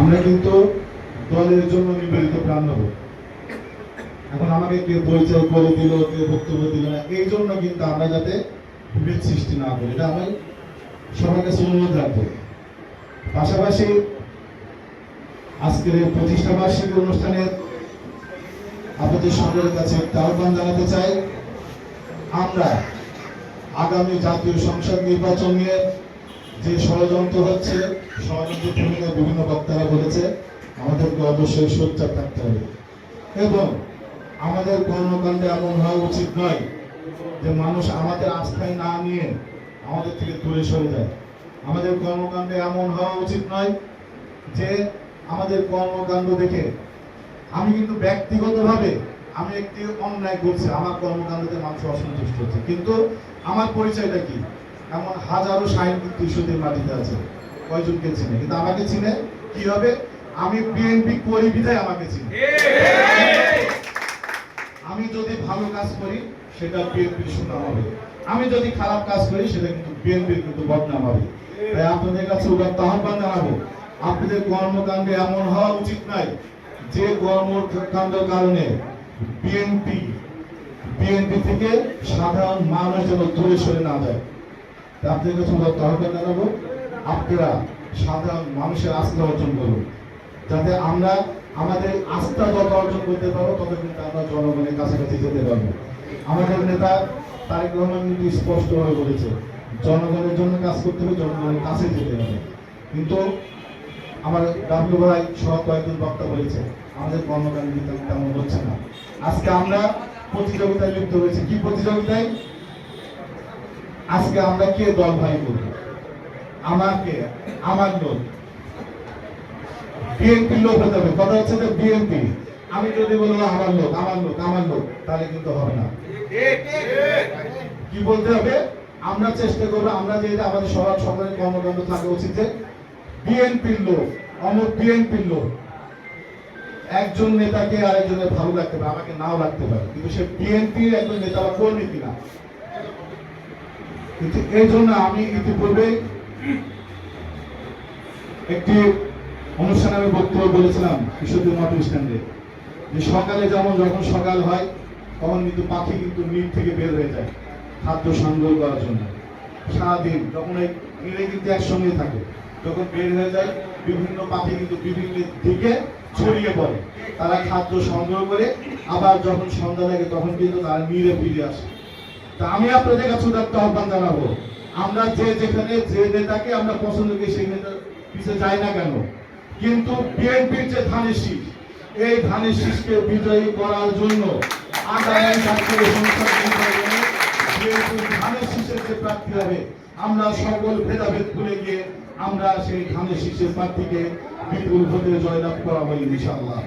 আমরা কিন্তু দলের জন্য নিবেদিত প্রাণ নেব। এখন আমাকে কেউ পরিচয় করে দিল, কেউ বক্তব্য দিল না, এই জন্য কিন্তু আমরা যাতে বিভেদ সৃষ্টি না করি। এটা আমি সবার কাছে অনুরোধ রাখব। পাশাপাশি আজকের এই প্রতিষ্ঠা বার্ষিকী অনুষ্ঠানের আপনাদের সকলের কাছে একটা আহ্বান জানাতে চাই। আমরা আগামী জাতীয় সংসদ নির্বাচন নিয়ে যে ষড়যন্ত্র হচ্ছে ষড়যন্ত্র ভূমিকা বিভিন্ন বক্তারা বলেছে, আমাদেরকে অবশ্যই সোচ্চার থাকতে হবে। এবং আমাদের কর্মকাণ্ডে এমন হওয়া উচিত নয় যে মানুষ আমাদের আস্থায় না নিয়ে আমাদের থেকে দূরে সরে যায়। আমাদের কর্মকাণ্ডে এমন হওয়া উচিত নয় যে আমাদের কর্মকাণ্ড দেখে আমি কিন্তু ব্যক্তিগতভাবে আমি একটি অন্যায় করছি, আমার কর্মকাণ্ডতে মানুষ অসন্তুষ্ট হচ্ছে। কিন্তু আমার পরিচয়টা কি? এমন হাজারো সাহিত্য কিন্তু মাটিতে আছে। কয়জনকে চিনে? কিন্তু আমাকে চিনে কি হবে? আমি বিএনপি করি বিধায় আমাকে চিনে। আমি যদি ভালো কাজ করি, সেটা বিএনপির সুনাম হবে। আমি যদি খারাপ কাজ করি, সেটা কিন্তু বিএনপির কিন্তু বদনাম হবে। তাই আপনাদের কাছে উদাত্ত আহ্বান জানাব, আপনাদের কর্মকাণ্ডে এমন হওয়া উচিত নাই যে কর্মকাণ্ডের কারণে বিএনপি বিএনপি থেকে সাধারণ মানুষ যেন দূরে সরে না যায়। আপনাদের কাছে উদাত্ত আহ্বান জানাব। আপনারা সাধারণ মানুষের আস্থা অর্জন করুন। যাতে আমরা আমাদের আস্থা যত অর্জন করতে পারব, তত কিন্তু আমরা জনগণের কাছাকাছি যেতে পারব। আমাদের নেতা তারেক রহমান কিন্তু স্পষ্ট হয়ে বলেছে, জনগণের জন্য কাজ করতে হবে, জনগণের কাছে যেতে হবে। কিন্তু আমার ডাব্লিউ ভাই সহ কয়েকজন বক্তা বলেছে, আমাদের কর্মকাণ্ড কিন্তু তেমন হচ্ছে না। আজকে আমরা প্রতিযোগিতায় লিপ্ত হয়েছি। কি প্রতিযোগিতায়? আজকে আমরা কে দল ভাই করব আমাকে আমার লোক বিএনপি লোক হতে হবে। কথা হচ্ছে যে বিএনপি। আমি যদি বলব আমার লোক আমার লোক আমার লোক, তাহলে কিন্তু হবে না। কি বলতে হবে? আমরা চেষ্টা করব, আমরা যে আমাদের সবার সকলের কর্মকাণ্ড থাকা উচিত যে বিএনপির লোক, অমর বিএনপির লোক, একজন নেতাকে আরেকজনের ভালো লাগতে পারে, আমাকে নাও লাগতে পারে। কিন্তু সে বিএনপির একজন নেতা বা কর্মী কিনা? এই জন্য আমি ইতিপূর্বে একটি অনুষ্ঠানে আমি বক্তব্য বলেছিলাম কিশোরদের মঠ স্ট্যান্ডে যে সকালে যেমন যখন সকাল হয়, তখন কিন্তু পাখি কিন্তু নীল থেকে বের হয়ে যায় খাদ্য সংগ্রহ করার জন্য। সারাদিন যখন এই নীলে কিন্তু একসঙ্গে থাকে, যখন বের হয়ে যায়, বিভিন্ন পাখি কিন্তু বিভিন্ন দিকে ছড়িয়ে পড়ে। তারা খাদ্য সংগ্রহ করে, আবার যখন সন্ধ্যা লাগে তখন কিন্তু তারা নীলে ফিরে আসে। তা আমি আপনাদের কাছে উদাত্ত আহ্বান জানাব। আমরা যে যেখানে যে নেতাকে আমরা পছন্দ করি, সেই নেতা পিছিয়ে যাই না কেন? কিন্তু বিএনপির যে ধানের শীষ, এই ধানের শীষকে বিজয়ী করার জন্য আগামী ধানের শীষের যে প্রার্থী হবে, আমরা সকল ভেদাভেদ ভুলে গিয়ে আমরা সেই ধানের শীষের প্রার্থীকে বিপুল ভোটে জয়লাভ করাবো ইনশাআল্লাহ।